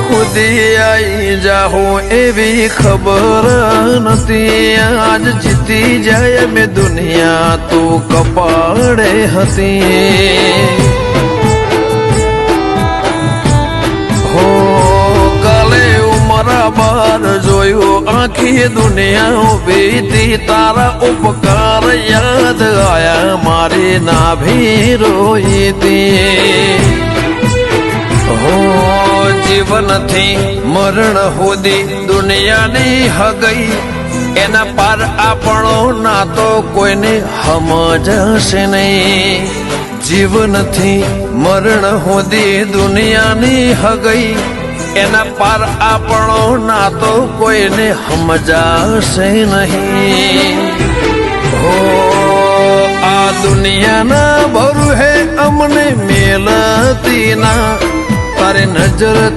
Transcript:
સુધી આઈ જાહો એવી ખબર નથી આજ જીતી જાય મેં દુનિયા તું કપાળે હતી હો કાલે ઉમરા બાર જોયું આખી દુનિયા ઊભી તારા ઉપકાર યાદ આયા મારી નાભી રોઈતી હો જીવનથી મરણ સુધી દુનિયાની હગઈ. એના પાર આપણો ના તો કોઈને સમજશે નહીં. જીવનથી મરણ સુધી દુનિયાની હગઈ. એના પાર આપણો ના તો કોઈને સમજાશે નહીં. હો, આ દુનિયાના ભરું હે અમને મેલતી ના તારે નજર